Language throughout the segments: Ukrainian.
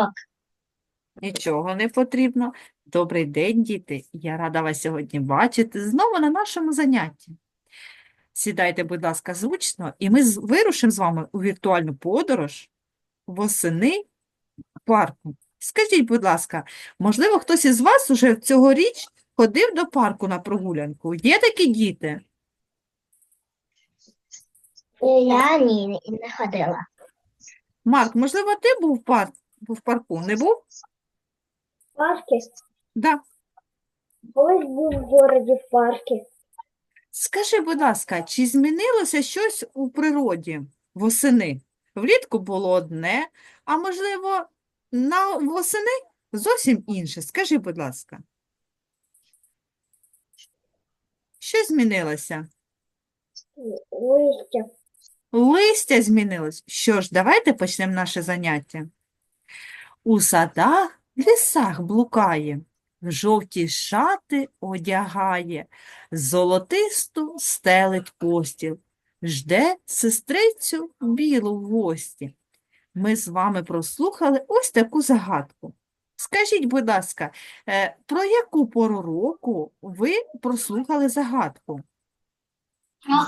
урок. Нічого не потрібно. Добрий день, діти. Я рада вас сьогодні бачити знову на нашому занятті. Сідайте, будь ласка, зручно, і ми вирушимо з вами у віртуальну подорож восени в парку. Скажіть, будь ласка, можливо, хтось із вас уже цьогоріч ходив до парку на прогулянку? Є такі діти? Я ні, не ходила. Марк, можливо, ти був в, пар... в парку? Не був? Парки? Да. Ось був в городі в парку. Скажи, будь ласка, чи змінилося щось у природі восени? Влітку було одне, а можливо, на восени зовсім інше. Скажи, будь ласка. Що змінилося? Листя. Листя змінилось. Що ж, давайте почнемо наше заняття. У садах, лісах блукає, в жовті шати одягає, золотисту стелить постіл, жде сестрицю білу в гості. Ми з вами прослухали ось таку загадку. Скажіть, будь ласка, е, про яку пору року ви прослухали загадку?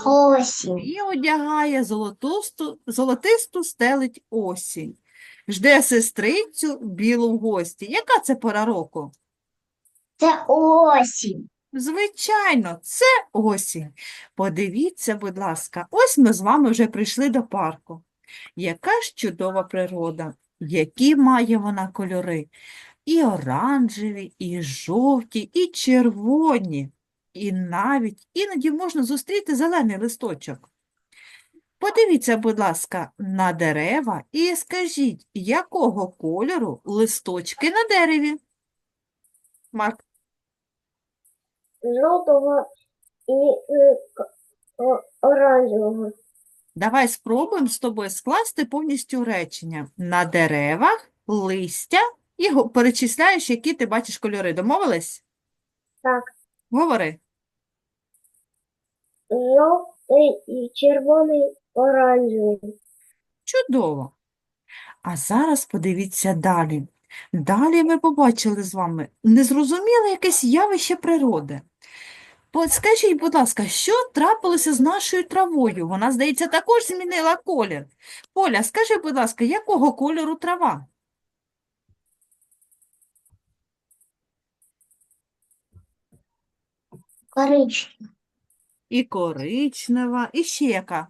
Осінь. І одягає золотусту, золотисту стелить осінь. Жде сестрицю білу в гості. Яка це пора року? Це осінь. Звичайно, це осінь. Подивіться, будь ласка, ось ми з вами вже прийшли до парку. Яка ж чудова природа, які має вона кольори. І оранжеві, і жовті, і червоні. І навіть іноді можна зустріти зелений листочок. Подивіться, будь ласка, на дерева і скажіть, якого кольору листочки на дереві? Марк, Жовтого і е, оранжевого. давай спробуємо з тобою скласти повністю речення. На деревах листя і перечисляєш, які ти бачиш кольори. Домовились? Так. Говори. Жовтий і червоний, оранжевий. Чудово. А зараз подивіться далі. Далі ми побачили з вами незрозуміле якесь явище природи. Скажіть, будь ласка, що трапилося з нашою травою? Вона, здається, також змінила колір. Поля, скажи, будь ласка, якого кольору трава? Коричневий. І коричнева, і ще яка?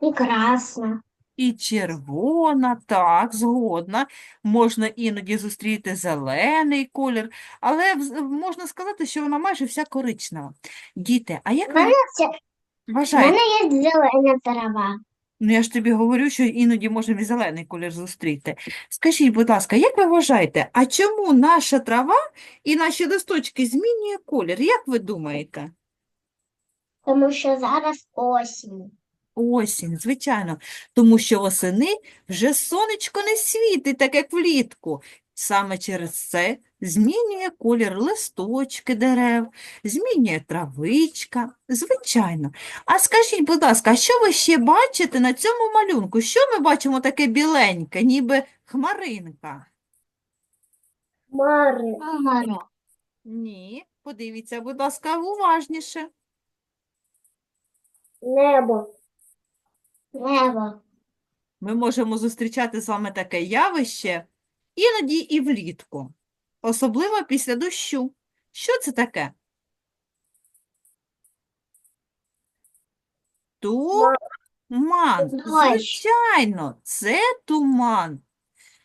І красна. І червона, так, згодна. Можна іноді зустріти зелений колір, але вз- можна сказати, що вона майже вся коричнева. Діти, а як У ви мене, це, в вважаєте? мене є зелена трава. Ну, я ж тобі говорю, що іноді можна і зелений колір зустріти. Скажіть, будь ласка, як ви вважаєте, а чому наша трава і наші листочки змінює колір? Як ви думаєте? Тому що зараз осінь. Осінь, звичайно, тому що восени вже сонечко не світить, так як влітку. Саме через це змінює колір листочки дерев, змінює травичка, звичайно. А скажіть, будь ласка, а що ви ще бачите на цьому малюнку? Що ми бачимо таке біленьке, ніби хмаринка? Мари. Ні, подивіться, будь ласка, уважніше. Небо. Небо. Ми можемо зустрічати з вами таке явище іноді і влітку, особливо після дощу. Що це таке? Туман. Звичайно, це туман.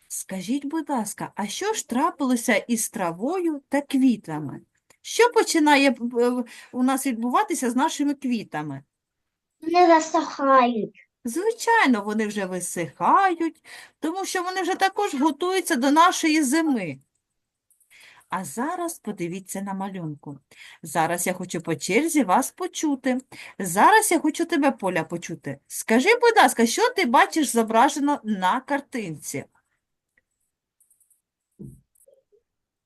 Скажіть, будь ласка, а що ж трапилося із травою та квітами? Що починає е, у нас відбуватися з нашими квітами? Вони засохають. Звичайно, вони вже висихають, тому що вони вже також готуються до нашої зими. А зараз подивіться на малюнку. Зараз я хочу по черзі вас почути. Зараз я хочу тебе, Поля, почути. Скажи, будь ласка, що ти бачиш зображено на картинці?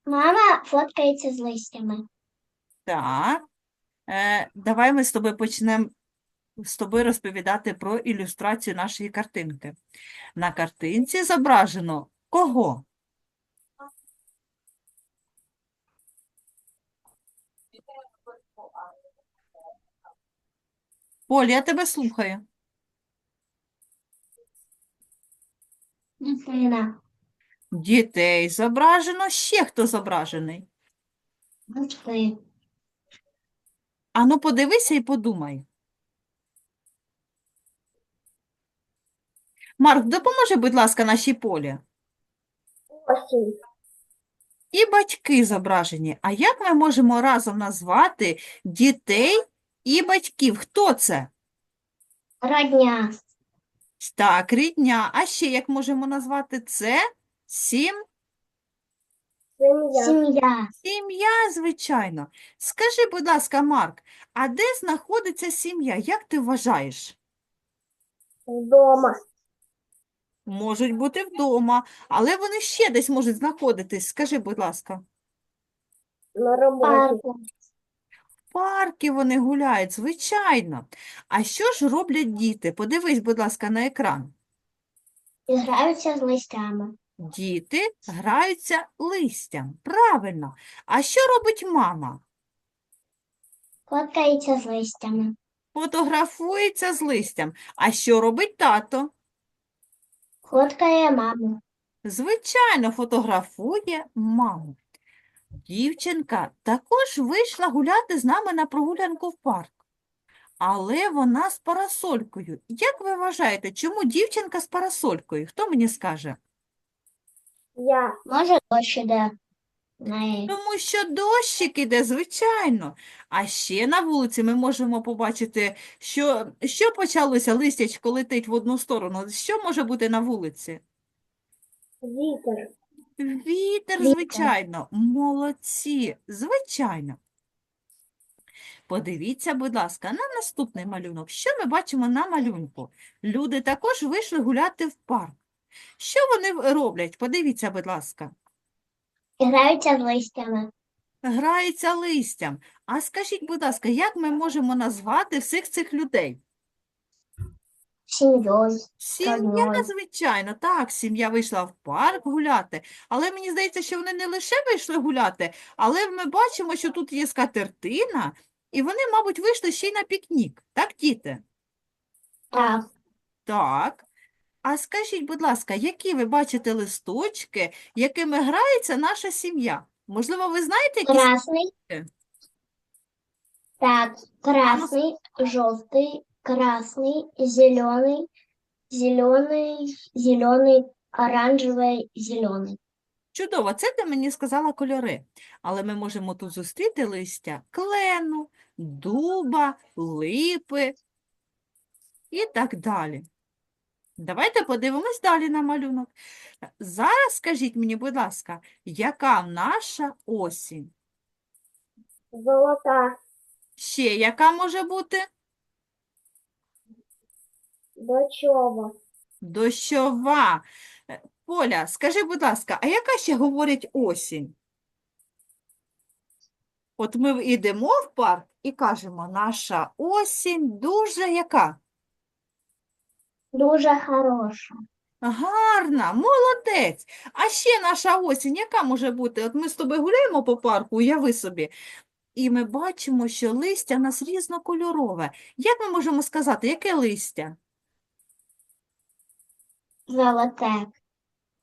Мама фоткається з листями. Так. Е, давай ми з тобою почнемо з тобою розповідати про ілюстрацію нашої картинки. На картинці зображено кого? Поль, я тебе слухаю. Дітей зображено, ще хто зображений? Батьки. Ану, подивися і подумай. Марк, допоможи, будь ласка, нашій полі. Осінь. І батьки зображені. А як ми можемо разом назвати дітей і батьків? Хто це? Родня. Так, рідня. А ще як можемо назвати це? Сім? Сім'я. Сім'я. Сім'я, звичайно. Скажи, будь ласка, Марк, а де знаходиться сім'я? Як ти вважаєш? Вдома. Можуть бути вдома, але вони ще десь можуть знаходитись. Скажи, будь ласка. На роботі. В парки вони гуляють, звичайно. А що ж роблять діти? Подивись, будь ласка, на екран. Граються з листями. Діти граються листям. Правильно. А що робить мама? Фоткається з листями. Фотографується з листям. А що робить тато? Фоткає маму. Звичайно, фотографує маму. Дівчинка також вийшла гуляти з нами на прогулянку в парк. Але вона з парасолькою. Як ви вважаєте, чому дівчинка з парасолькою? Хто мені скаже? Я. Може, дощ іде. Тому що дощик іде, звичайно. А ще на вулиці ми можемо побачити, що, що почалося, листячко летить в одну сторону. Що може бути на вулиці? Вітер, Вітер. звичайно. Молодці, звичайно. Подивіться, будь ласка, на наступний малюнок. Що ми бачимо на малюнку? Люди також вийшли гуляти в парк. Що вони роблять? Подивіться, будь ласка. Граються з листями. Граються листям. А скажіть, будь ласка, як ми можемо назвати всіх цих людей? Сім'єю. Сім'я, звичайно, так, сім'я вийшла в парк гуляти, але мені здається, що вони не лише вийшли гуляти, але ми бачимо, що тут є скатертина, і вони, мабуть, вийшли ще й на пікнік. Так, діти? Так. Так. А скажіть, будь ласка, які ви бачите листочки, якими грається наша сім'я? Можливо, ви знаєте якісь? Красний. Е. Так, красный, желтый, красный, зеленый, зеленый, зеленый, оранжевый, зеленый. Чудово, це ти мені сказала кольори. Але ми можемо тут зустріти листя клену, дуба, липи і так далі. Давайте подивимось далі на малюнок. Зараз скажіть мені, будь ласка, яка наша осінь? Золота, Ще яка може бути? Дощова. Е, Поля, скажи, будь ласка, а яка ще говорить осінь? От ми йдемо в парк і кажемо, наша осінь дуже яка? Дуже хороша. Гарна, молодець. А ще наша осінь, яка може бути? От ми з тобою гуляємо по парку, уяви собі, і ми бачимо, що листя у нас різнокольорове. Як ми можемо сказати, яке листя? Золоте,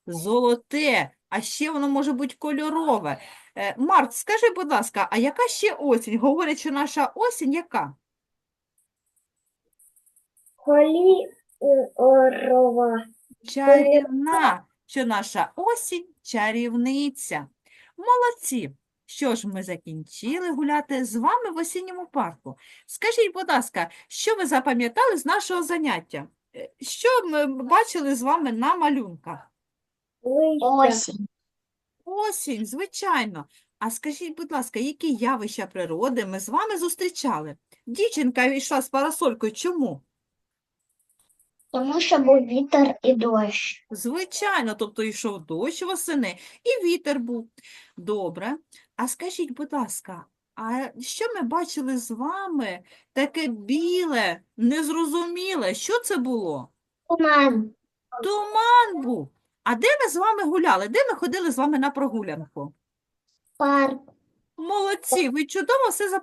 Золоте, а ще воно може бути кольорове. Е, Марк, скажи, будь ласка, а яка ще осінь? Говорять, що наша осінь яка? Коліорова, Чарівна, що наша осінь чарівниця. Молодці. Що ж, ми закінчили гуляти з вами в осінньому парку. Скажіть, будь ласка, що ви запам'ятали з нашого заняття? Е, Що ми бачили з вами на малюнках? Осінь. Осінь, звичайно. А скажіть, будь ласка, які явища природи ми з вами зустрічали? Дівчинка йшла з парасолькою. Чому? Тому що був вітер і дощ. Звичайно, тобто йшов дощ восени і вітер був. Добре. А скажіть, будь ласка, А що ми бачили з вами? Таке біле, незрозуміле. Що це було? Туман. Туман був. А де ми з вами гуляли? Де ми ходили з вами на прогулянку? Парк. Молодці, ви чудово все запам'ятали.